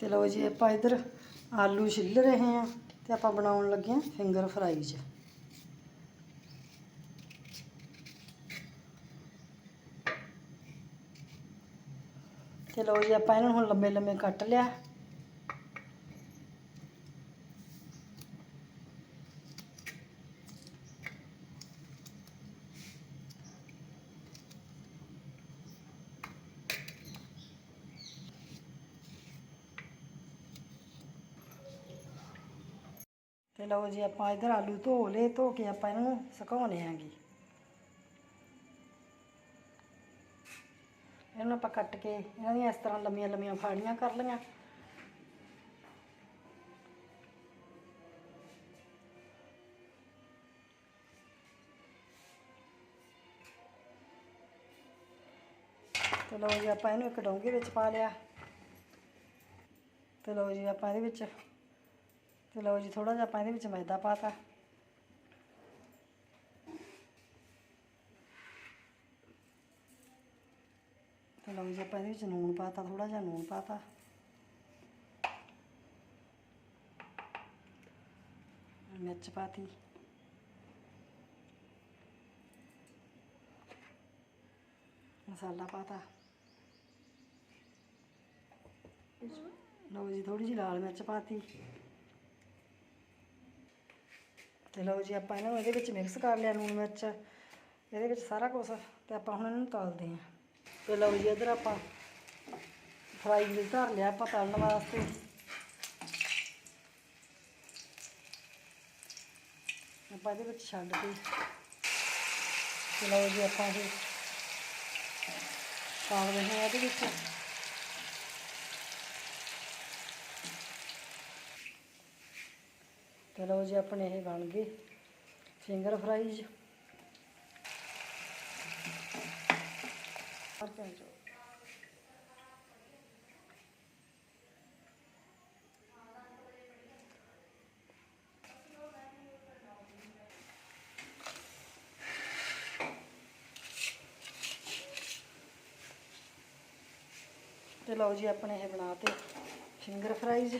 ਤੇ ਲਓ ਜੀ, ਆਪਾਂ ਇਧਰ ਆਲੂ ਛਿੱਲ ਰਹੇ ਹਾਂ ਤੇ ਆਪਾਂ ਬਣਾਉਣ ਲੱਗੇ ਹਾਂ ਫਿੰਗਰ ਫਰਾਈ 'ਚ। ਤੇ ਲਓ ਜੀ, ਆਪਾਂ ਇਹਨਾਂ ਨੂੰ ਹੁਣ ਲੰਮੇ ਲੰਮੇ ਕੱਟ ਲਿਆ। ਤੇ ਲਓ ਜੀ ਆਪਾਂ ਇਧਰ ਆਲੂ ਧੋ ਲਏ, ਧੋ ਕੇ ਆਪਾਂ ਇਹਨਾਂ ਨੂੰ ਸੁਕਾਉਣੇ ਆਂਗੇ ਇਹਨਾਂ ਆਪਾਂ ਕੱਟ ਕੇ ਇਹਨਾਂ ਦੀਆਂ ਇਸ ਤਰ੍ਹਾਂ ਲੰਮੀਆਂ ਲੰਮੀਆਂ ਫਾੜੀਆਂ ਕਰ ਲਈਆਂ। ਤੇ ਲਓ ਜੀ ਆਪਾਂ ਇਹਨੂੰ ਇੱਕ ਡੋਂਗੇ ਵਿੱਚ ਪਾ ਲਿਆ। ਤੇ ਲਓ ਜੀ ਆਪਾਂ ਇਹਦੇ ਵਿੱਚ ਤੇ ਲਓ ਜੀ ਥੋੜਾ ਜਿਹਾ ਆਪਾਂ ਇਹਦੇ ਵਿੱਚ ਮੈਦਾ ਪਾਤਾ ਤੇ। ਲਓ ਜੀ, ਆਪਾਂ ਇਹਦੇ ਵਿੱਚ ਨੂਣ ਪਾਤਾ ਥੋੜਾ ਜਿਹਾ ਨੂਣ ਪਾਤਾ ਮਿਰਚ ਪਾਤੀ ਮਸਾਲਾ ਪਾਤਾ ਲਓ ਜੀ ਥੋੜੀ ਜਿਹੀ ਲਾਲ ਮਿਰਚ ਪਾਤੀ ਤੇ ਲਓ ਜੀ ਆਪਾਂ ਇਹਨਾਂ ਨੂੰ ਇਹਦੇ ਵਿੱਚ ਮਿਕਸ ਕਰ ਲਿਆ ਲੂਣ ਮਿਰਚ, ਇਹਦੇ ਵਿੱਚ ਸਾਰਾ ਕੁਝ ਤੇ ਆਪਾਂ ਹੁਣ ਇਹਨੂੰ ਤਾਲਦੇ ਹਾਂ। ਤੇ ਲਓ ਜੀ ਇਧਰ ਆਪਾਂ ਫਰਾਈ ਵਿੱਚ ਧਰ ਲਿਆ ਆਪਾਂ ਤਲਣ ਵਾਸਤੇ। ਆਪਾਂ ਇਹਦੇ ਵਿੱਚ ਛੱਡ ਕੇ ਤੇ ਲਓ ਜੀ ਆਪਾਂ ਇਹ ਪਾ ਰਹੇ ਹਾਂ ਇਹਦੇ ਵਿੱਚ। ਲਓ ਜੀ, ਆਪਣੇ ਇਹ ਬਣ ਗਏ ਫਿੰਗਰ ਫਰਾਈਜ਼ ਔਰ ਕਿਆ ਤੇ ਲਓ ਜੀ, ਆਪਣੇ ਇਹ ਬਣਾਤੇ ਫਿੰਗਰ ਫਰਾਈਜ਼